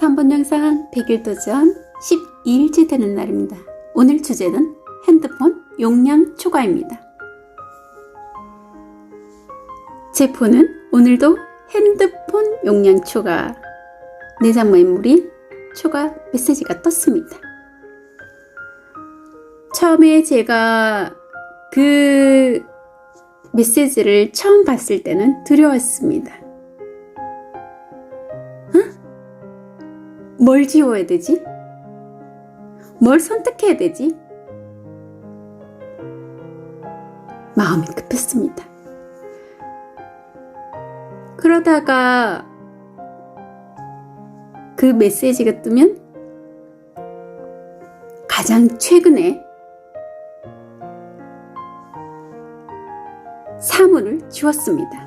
3번 영상 100일 도전 12일째 되는 날입니다. 오늘 주제는 핸드폰 용량 초과입니다. 제 폰은 오늘도 핸드폰 용량 초과 내장 메모리 초과 메시지가 떴습니다. 처음에 제가 그 메시지를 처음 봤을 때는 두려웠습니다. 뭘 지워야 되지? 뭘 선택해야 되지? 마음이 급했습니다. 그러다가 그 메시지가 뜨면 가장 최근에 사물을 지웠습니다.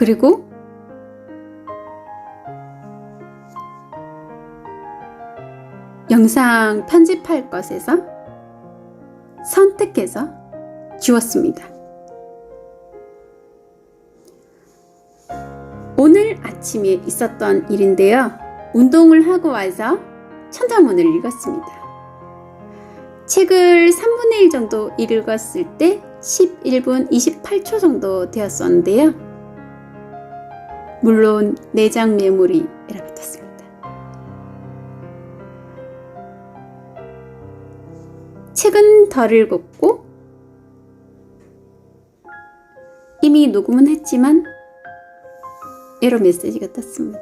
그리고 영상 편집할 것에서 선택해서 지웠습니다. 오늘 아침에 있었던 일인데요. 운동을 하고 와서 천자문을 읽었습니다. 책을 3분의 1 정도 읽었을 때 11분 28초 정도 되었었는데요. 물론 내장 메모리라고 떴습니다. 책은 덜 읽었고 이미 녹음은 했지만 에러 메시지가 떴습니다.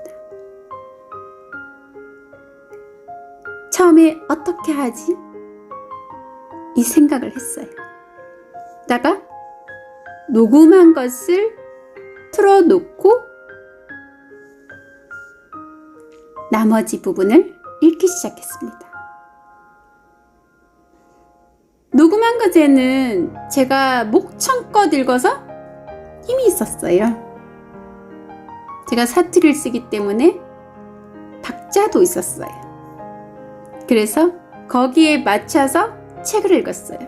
처음에 어떻게 하지? 이 생각을 했어요. 다가 녹음한 것을 틀어놓고 나머지 부분을 읽기 시작했습니다. 녹음한 것에는 제가 목청껏 읽어서 힘이 있었어요. 제가 사투리를 쓰기 때문에 박자도 있었어요. 그래서 거기에 맞춰서 책을 읽었어요.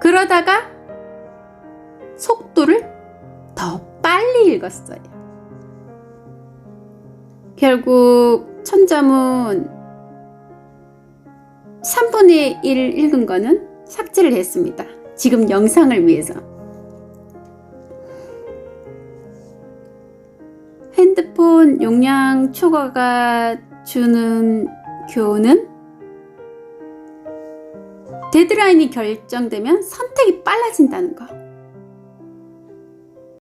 그러다가 속도를 더 빨리 읽었어요. 결국 천자문 3분의 1 읽은 거는 삭제를 했습니다. 지금 영상을 위해서. 핸드폰 용량 초과가 주는 교훈은 데드라인이 결정되면 선택이 빨라진다는 거.